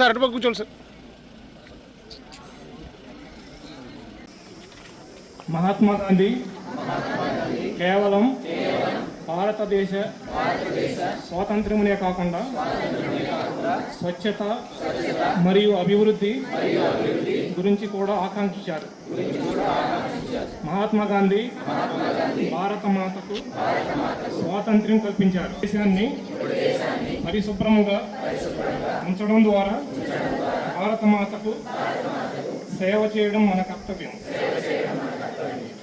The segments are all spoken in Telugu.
సార్ అటుపక్క కూర్చోండి సార్. మహాత్మా గాంధీ కేవలం భారతదేశ స్వాతంత్ర్యమునే కాకుండా స్వచ్ఛత మరియు అభివృద్ధి గురించి కూడా ఆకాంక్షించారు. మహాత్మా గాంధీ భారత మాతకు స్వాతంత్ర్యం కల్పించారు. దేశాన్ని పరిశుభ్రంగా ఉంచడం ద్వారా భారత మాతకు సేవ చేయడం మన కర్తవ్యం.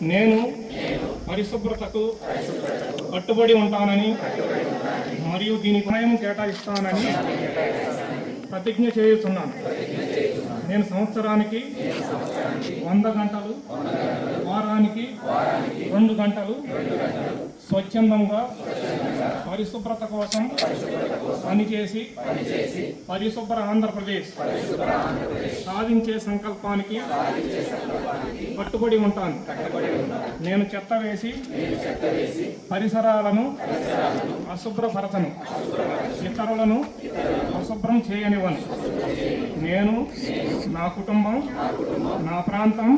నేను పరిశుభ్రతకు కట్టుబడి ఉంటానని మరియు దీని సమయం కేటాయిస్తానని ప్రతిజ్ఞ చేస్తున్నాను నేను సంవత్సరానికి వంద గంటలు వారానికి రెండు గంటలు స్వచ్ఛందంగా పరిశుభ్రత కోసం పనిచేసి పరిశుభ్ర ఆంధ్రప్రదేశ్ సాధించే సంకల్పానికి కట్టుబడి ఉంటాను. నేను చెత్త వేసి పరిసరాలను అశుభ్రపరచను. ఇతరులను అశుభ్రం చేయనివ్వను. నేను నా కుటుంబం నా ప్రాంతం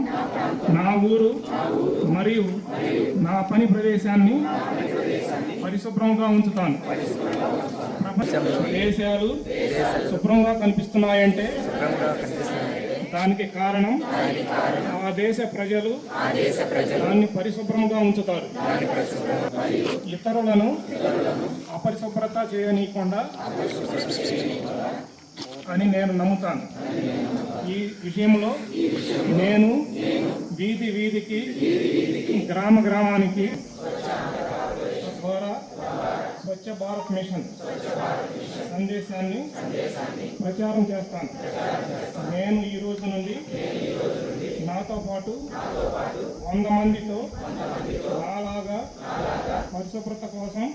నా ఊరు మరియు నా పని ప్రదేశాన్ని పరిశుభ్రంగా ఉంచుతాను. ప్రపంచ దేశాలు శుభ్రంగా కనిపిస్తున్నాయంటే దానికి కారణం ఆ దేశ ప్రజలు దాన్ని పరిశుభ్రంగా ఉంచుతారు. ఇతరులను అపరిశుభ్రత చేయనీయకుండా అని నేను నమ్ముతాను. ఈ విషయంలో నేను వీధి వీధికి గ్రామ గ్రామానికి స్వచ్ఛ భారత్ మిషన్ సందేశాన్ని ప్రచారం చేస్తాను. నేను ఈ రోజు నుండి నాతో పాటు వంద మందితో నాలాగా పరిశుభ్రత కోసం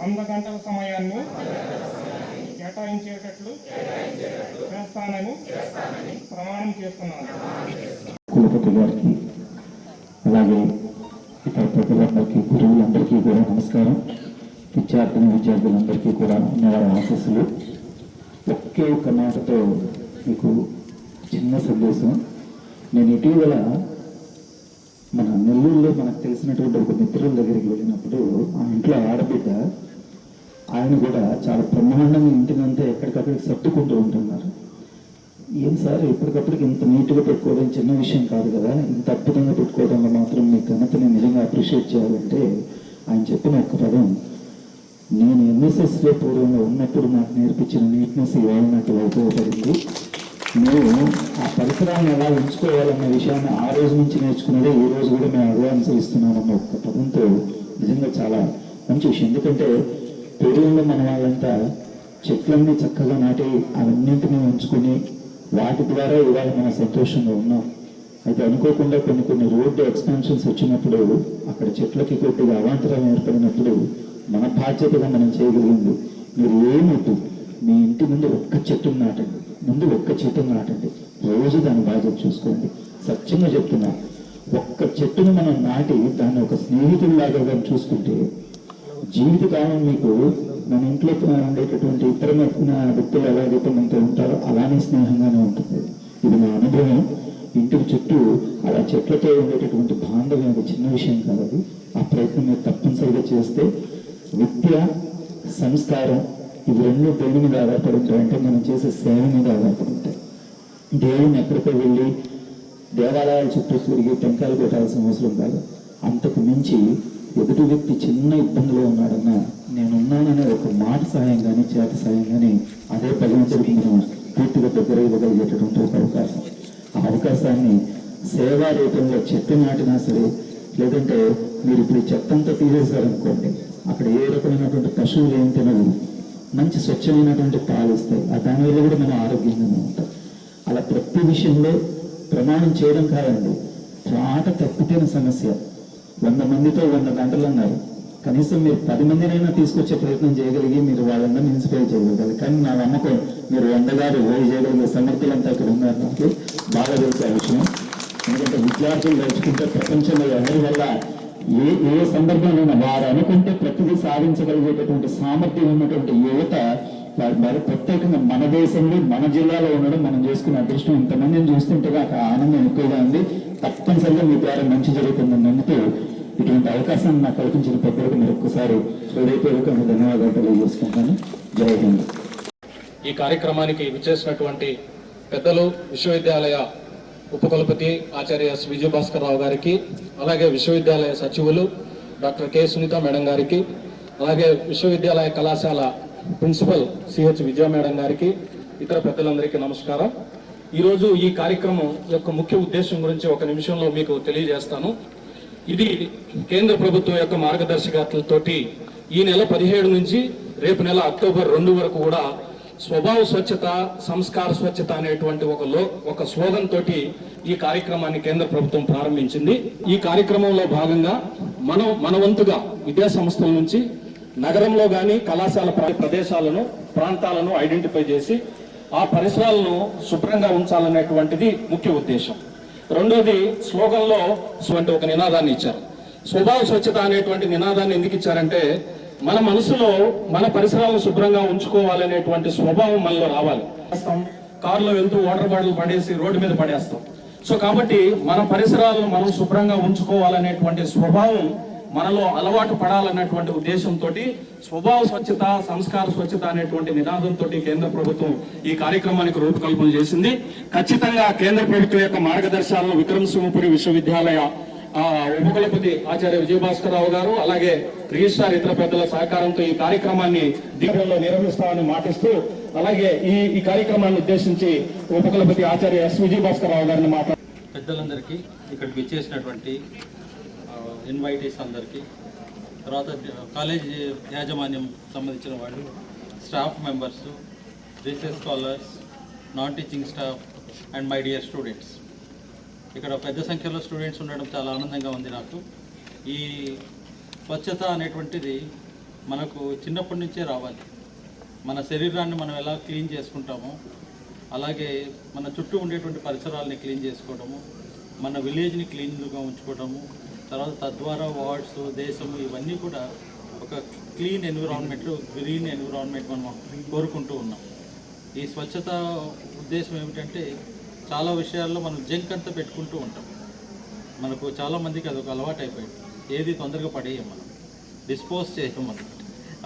వంద గంటల సమయాన్ని కేటాయించేటట్లు చేస్తానని ప్రమాణం చేస్తున్నాను. కులపతి గారికి అలాగే ఇతర ప్రజలందరికీ గురువులందరికీ కూడా నమస్కారం. విద్యార్థిని విద్యార్థులందరికీ కూడా ఉన్నవారి ఆశస్సులు. ఒకే ఒక్క మాటతో మీకు చిన్న సందేశం. నేను ఇటీవల మన నెల్లూరులో మనకు తెలిసినటువంటి ఒక మిత్రుల దగ్గరికి వెళ్ళినప్పుడు ఆ ఇంట్లో ఆడబిడ్డ ఆయన కూడా చాలా బ్రహ్మాండంగా ఇంటినంతా ఎక్కడికక్కడికి సర్దుకుంటూ ఉంటున్నారు. ఏం సార్ ఎప్పటికప్పటికి ఇంత నీట్గా పెట్టుకోవడం చిన్న విషయం కాదు కదా. ఇంత అద్భుతంగా పెట్టుకోవడంలో మాత్రం మీ ఘనతని నిజంగా అప్రిషియేట్ చేయాలంటే ఆయన చెప్పిన ఒక పదం నేను ఎన్ఎస్ఎస్లో పూర్వంలో ఉన్నప్పుడు నాకు నేర్పించిన నీట్నెస్ ఇవాళ నాకు ఉపయోగపడింది. మేము ఆ పరిసరాలను ఎలా ఉంచుకోవాలన్న విషయాన్ని ఆ రోజు నుంచి నేర్చుకున్నదే ఈ రోజు కూడా మేము అదే అనుసరిస్తున్నామన్న ఒక పదంతో నిజంగా చాలా మంచి విషయం. ఎందుకంటే పూర్వంలో మన వాళ్ళంతా చెట్లన్నీ చక్కగా నాటి అవన్నింటినీ ఉంచుకొని వాటి ద్వారా ఇవాళ మనం సంతోషంగా ఉన్నాం. అయితే అనుకోకుండా కొన్ని కొన్ని రోడ్డు ఎక్స్పాన్షన్స్ వచ్చినప్పుడు అక్కడ చెట్లకి కొద్దిగా అవాంతరం ఏర్పడినప్పుడు మన బాధ్యతగా మనం చేయగలిగింది. మీరు ఏమొద్దు మీ ఇంటి ముందు ఒక్క చెట్టు నాటండి. ముందు ఒక్క చెట్టు నాటండి. రోజు దాని బాధ్యత చూసుకోండి. సత్యంగా చెప్తున్నా ఒక్క చెట్టును మనం నాటి దాన్ని ఒక స్నేహితుడిలాగా కానీ చూసుకుంటే జీవితకాలం మీకు మన ఇంట్లో ఉండేటటువంటి ఇతర వ్యక్తులు ఎలాగైతే మనతో ఉంటారో అలానే స్నేహంగానే ఉంటుంది. ఇది నా అనుభవం. ఇంటికి చుట్టూ అలా చెట్లతో ఉండేటటువంటి బాంధవ్యం ఒక చిన్న విషయం కాదు. ఆ ప్రయత్నం మీరు తప్పనిసరిగా చేస్తే విద్య సంస్కారం ఇవి రెండు దేని మీద ఆధారపడి ఉంటాయంటే మనం చేసే సేవ మీద ఆధారపడి ఉంటాయి దేవుని ఎక్కడికో వెళ్ళి దేవాలయాల చుట్టూ తిరిగి టెంకాయలు పెట్టాల్సిన అవసరం కాదు. అంతకు మించి ఎదుటి వ్యక్తి చిన్న ఇబ్బందిలో ఉన్నాడన్నా నేనున్నాననే ఒక మాట సాయం కానీ చేత సాయం కానీ అదే భగవంతుడికి మనం పూర్తిగా దగ్గర ఇవ్వగలిగేటటువంటి ఒక అవకాశం. ఆ అవకాశాన్ని సేవా రూపంలో చెట్టు నాటినా సరే లేదంటే మీరు ఇప్పుడు చెత్తంతా తీసేశారనుకోండి అక్కడ ఏ రకమైనటువంటి పశువులు ఏం తినవు. మంచి స్వచ్ఛమైనటువంటి పాలు ఇస్తాయి ఆ దానివల్ల కూడా మనం ఆరోగ్యంగా ఉంటాం. అలా ప్రతి విషయంలో ప్రమాణం చేయడం కాదండి. త్రాట తప్పితేన సమస్య. వంద మందితో వంద గంటలు అన్నారు కనీసం మీరు పది మందినైనా తీసుకొచ్చే ప్రయత్నం చేయగలిగి మీరు వాళ్ళందరినీ ఇన్స్పైర్ చేయగలగాలి. కానీ నా నమ్మకం మీరు వంద గారు వేయి చేయగలిగే సమర్థులంతా ఇక్కడ ఉన్నారు నాకు బాగా తెలిసే విషయం. ఎందుకంటే విద్యార్థులు నేర్చుకుంటే ప్రపంచంలో ఎవరి వల్ల ఏ ఏ సందర్భంలో వారు అనుకుంటే ప్రతిదీ సాధించగలిగేటటువంటి సామర్థ్యం ఉన్నటువంటి యువత వారి వారు ప్రత్యేకంగా మన దేశంలో మన జిల్లాలో ఉండడం మనం చేసుకున్న అదృష్టం. ఇంతమందిని చూస్తుంటే నాకు ఆనందం ఎక్కువగా ఉంది. తప్పనిసరిగా మీ ద్వారా మంచి జరుగుతుందని నమ్ముతూ ఇటువంటి అవకాశాన్ని నాకు కల్పించిన ప్రతి మీరు ఒక్కసారి హృదయపూర్వకంగా ధన్యవాదాలు తెలియజేసుకుంటాను. జై హింద్. ఈ కార్యక్రమానికి విచ్చేసినటువంటి పెద్దలు విశ్వవిద్యాలయ ఉపకులపతి ఆచార్య ఎస్ విజయభాస్కర్ రావు గారికి అలాగే విశ్వవిద్యాలయ సచివులు డాక్టర్ కె. సునీత మేడం గారికి అలాగే విశ్వవిద్యాలయ కళాశాల ప్రిన్సిపల్ సిహెచ్ విజయ మేడం గారికి ఇతర పెద్దలందరికీ నమస్కారం. ఈరోజు ఈ కార్యక్రమం యొక్క ముఖ్య ఉద్దేశం గురించి ఒక నిమిషంలో మీకు తెలియజేస్తాను. ఇది కేంద్ర ప్రభుత్వం యొక్క మార్గదర్శకతలతోటి ఈ నెల పదిహేడు నుంచి రేపు నెల అక్టోబర్ రెండు వరకు కూడా స్వభావ స్వచ్ఛత సంస్కార స్వచ్ఛత అనేటువంటి ఒక లో ఒక స్లోగన్ తోటి ఈ కార్యక్రమాన్ని కేంద్ర ప్రభుత్వం ప్రారంభించింది. ఈ కార్యక్రమంలో భాగంగా మనం మన వంతుగా విద్యా సంస్థల నుంచి నగరంలో కానీ కళాశాల ప్రదేశాలను ప్రాంతాలను ఐడెంటిఫై చేసి ఆ పరిసరాలను శుభ్రంగా ఉంచాలనేటువంటిది ముఖ్య ఉద్దేశం. రెండోది స్లోగన్లో అంటే ఒక నినాదాన్ని ఇచ్చారు. స్వభావ స్వచ్ఛత అనేటువంటి నినాదాన్ని ఎందుకు ఇచ్చారంటే మన మనసులో మన పరిసరాలను శుభ్రంగా ఉంచుకోవాలనేటువంటి స్వభావం మనలో రావాలి. కార్లో కారులో వెళ్తూ వాటర్ బాటిల్ పడేసి రోడ్డు మీద పడేస్తాం. సో కాబట్టి మన పరిసరాలను మనం శుభ్రంగా ఉంచుకోవాలనేటువంటి స్వభావం మనలో అలవాటు పడాలన్నటువంటి ఉద్దేశంతో స్వభావ స్వచ్ఛత సంస్కార స్వచ్ఛత అనేటువంటి నినాదంతో కేంద్ర ప్రభుత్వం ఈ కార్యక్రమానికి రూపకల్పన చేసింది. ఖచ్చితంగా కేంద్ర ప్రభుత్వం యొక్క మార్గదర్శకాలను విక్రమ్ సింహపురి విశ్వవిద్యాలయ ఆ, ఉపకులపతి ఆచార్య విజయభాస్కర్ రావు గారు అలాగే రిజిస్ట్రార్ ఇతర పెద్దల సహకారంతో ఈ కార్యక్రమాన్ని దీపంలో నిర్వహిస్తామని మాటిస్తూ అలాగే ఈ ఈ కార్యక్రమాన్ని ఉద్దేశించి ఉపకులపతి ఆచార్య ఎస్ విజయభాస్కర్ రావు గారిని మాట్లాడు పెద్దలందరికీ ఇక్కడికి వచ్చేసినటువంటి ఇన్వైటీస్ అందరికీ తర్వాత కాలేజ్ యాజమాన్యం సంబంధించిన వాళ్ళు staff members research scholars non teaching staff and my dear students. ఇక్కడ పెద్ద సంఖ్యలో స్టూడెంట్స్ ఉండడం చాలా ఆనందంగా ఉంది నాకు. ఈ స్వచ్ఛత అనేటువంటిది మనకు చిన్నప్పటి నుంచే రావాలి. మన శరీరాన్ని మనం ఎలా క్లీన్ చేసుకుంటామో అలాగే మన చుట్టూ ఉండేటువంటి పరిసరాలని క్లీన్ చేసుకోవడము మన విలేజ్ని క్లీన్గా ఉంచుకోవడము తర్వాత తద్వారా వార్డ్స్ దేశము ఇవన్నీ కూడా ఒక క్లీన్ ఎన్విరాన్మెంట్ గ్రీన్ ఎన్విరాన్మెంట్ మనం కోరుకుంటూ ఉన్నాం. ఈ స్వచ్ఛత ఉద్దేశం ఏమిటంటే చాలా విషయాల్లో మనం జంక్ అంతా పెట్టుకుంటూ ఉంటాం. మనకు చాలామందికి అది అదొక అలవాటు అయిపోయింది ఏది తొందరగా పడేయం మనం. డిస్పోజ్ చేయం మనం.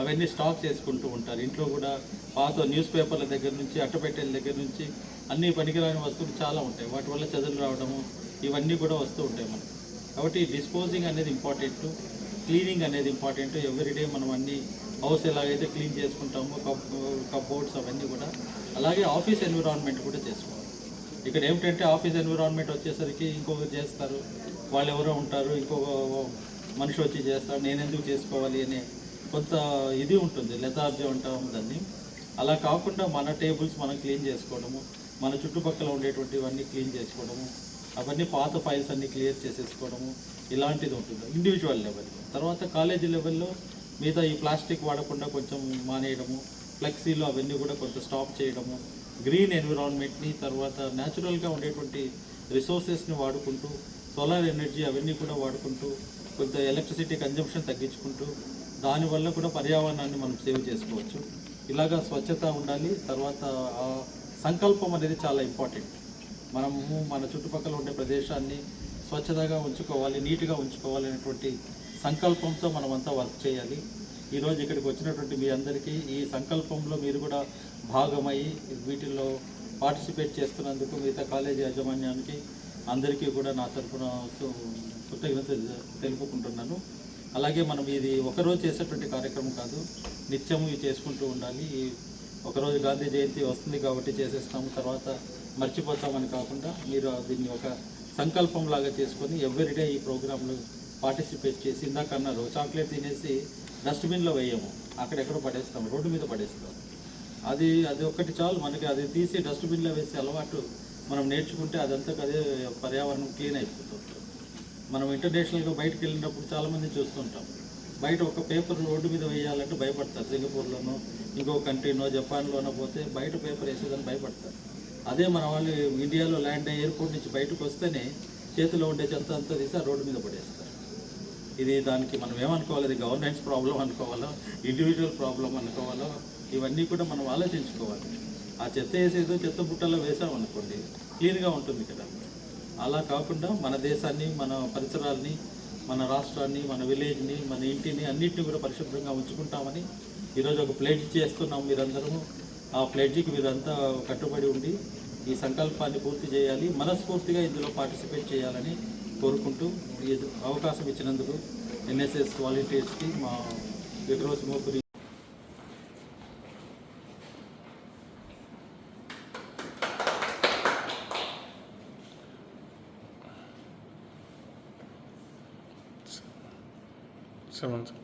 అవన్నీ స్టాక్ చేసుకుంటూ ఉంటారు. ఇంట్లో కూడా పాత న్యూస్ పేపర్ల దగ్గర నుంచి అట్టపెట్టెల దగ్గర నుంచి అన్ని పనికిరాని వస్తువులు చాలా ఉంటాయి. వాటి వల్ల చదువులు రావడము ఇవన్నీ కూడా వస్తూ ఉంటాయి మనకు. కాబట్టి డిస్పోజింగ్ అనేది ఇంపార్టెంట్. క్లీనింగ్ అనేది ఇంపార్టెంట్. ఎవ్రీడే మనం అన్ని హౌస్ ఎలాగైతే క్లీన్ చేసుకుంటామో కప్ కప్బోర్డ్స్ అవన్నీ కూడా అలాగే ఆఫీస్ ఎన్విరాన్మెంట్ కూడా చేసుకోవాలి. ఇక్కడ ఏమిటంటే ఆఫీస్ ఎన్విరాన్మెంట్ వచ్చేసరికి ఇంకొకరు చేస్తారు వాళ్ళు ఎవరో ఉంటారు ఇంకొక మనిషి వచ్చి చేస్తారు నేను ఎందుకు చేసుకోవాలి అనే కొంత ఇది ఉంటుంది లెథార్జీ ఉంటాం దాన్ని అలా కాకుండా మన టేబుల్స్ మనం క్లీన్ చేసుకోవడము మన చుట్టుపక్కల ఉండేటువంటివన్నీ క్లీన్ చేసుకోవడము అవన్నీ పాత ఫైల్స్ అన్నీ క్లియర్ చేసేసుకోవడము ఇలాంటిది ఉంటుంది ఇండివిజువల్ లెవెల్ తర్వాత కాలేజీ లెవెల్లో మిగతా ఈ ప్లాస్టిక్ వాడకుండా కొంచెం మానేయడము ఫ్లెక్సీలు అవన్నీ కూడా కొంచెం స్టాప్ చేయడము గ్రీన్ ఎన్విరాన్మెంట్ని తర్వాత న్యాచురల్గా ఉండేటువంటి రిసోర్సెస్ని వాడుకుంటూ సోలార్ ఎనర్జీ అవన్నీ కూడా వాడుకుంటూ కొంత ఎలక్ట్రిసిటీ కన్జంప్షన్ తగ్గించుకుంటూ దానివల్ల కూడా పర్యావరణాన్ని మనం సేవ్ చేసుకోవచ్చు. ఇలాగా స్వచ్ఛత ఉండాలి తర్వాత సంకల్పం అనేది చాలా ఇంపార్టెంట్. మనము మన చుట్టుపక్కల ఉండే ప్రదేశాన్ని స్వచ్ఛతగా ఉంచుకోవాలి నీట్గా ఉంచుకోవాలి అనేటువంటి సంకల్పంతో మనమంతా వర్క్ చేయాలి. ఈరోజు ఇక్కడికి వచ్చినటువంటి మీ అందరికీ ఈ సంకల్పంలో మీరు కూడా భాగమై వీటిల్లో పార్టిసిపేట్ చేస్తున్నందుకు మిగతా కాలేజీ యాజమాన్యానికి అందరికీ కూడా నా తరఫున కృతజ్ఞత తెలుపుకుంటున్నాను. అలాగే మనం ఇది ఒకరోజు చేసేటువంటి కార్యక్రమం కాదు నిత్యము ఇవి చేసుకుంటూ ఉండాలి. ఈ ఒకరోజు గాంధీ జయంతి వస్తుంది కాబట్టి చేసేస్తాము తర్వాత మర్చిపోతామని కాకుండా మీరు దీన్ని ఒక సంకల్పం లాగా చేసుకొని ఎవ్రీడే ఈ ప్రోగ్రాంలో పార్టిసిపేట్ చేసి ఇందాక అన్నారు చాక్లెట్ తినేసి డస్ట్బిన్లో వేయము అక్కడెక్కడో పడేస్తాం రోడ్డు మీద పడేస్తాం అది అది ఒక్కటి చాలు మనకి అది తీసి డస్ట్బిన్లో వేసే అలవాటు మనం నేర్చుకుంటే అదంతా అదే పర్యావరణం క్లీన్ అయిపోతుంది. మనం ఇంటర్నేషనల్గా బయటకు వెళ్ళినప్పుడు చాలామంది చూస్తుంటాం. బయట ఒక పేపర్ రోడ్డు మీద వేయాలంటే భయపడతారు. సింగపూర్లోనో ఇంకో కంట్రీనో జపాన్లోనో పోతే బయట పేపర్ వేసేదని భయపడతారు. అదే మన వాళ్ళు ఇండియాలో ల్యాండ్ అయ్యి ఎయిర్పోర్ట్ నుంచి బయటకు వస్తేనే చేతిలో ఉండే చెత్త అంతా తీసి ఆ రోడ్డు మీద పడేస్తారు. ఇది దానికి మనం ఏమనుకోవాలి? ఇది గవర్నెన్స్ ప్రాబ్లం అనుకోవాలో? ఇండివిజువల్ ప్రాబ్లం అనుకోవాలో? ఇవన్నీ కూడా మనం ఆలోచించుకోవాలి. ఆ చెత్త వేసేదో చెత్త బుట్టలో వేసామనుకోండి క్లీన్గా ఉంటుంది కదా. అలా కాకుండా మన దేశాన్ని మన పరిసరాల్ని మన రాష్ట్రాన్ని మన విలేజ్ని మన ఇంటిని అన్నింటినీ కూడా పరిశుభ్రంగా ఉంచుకుంటామని ఈరోజు ఒక ప్లేట్ చేస్తున్నాం మీరందరూ ఆ ప్లేట్కి మీరంతా కట్టుబడి ఉండి ఈ సంకల్పాన్ని పూర్తి చేయాలి మనస్ఫూర్తిగా ఇందులో పార్టిసిపేట్ చేయాలని కోరుకుంటూ ఈ అవకాశం ఇచ్చినందుకు ఎన్ఎస్ఎస్ వాలంటీర్స్కి మా విక్రోజ్ మోపురి Excellent.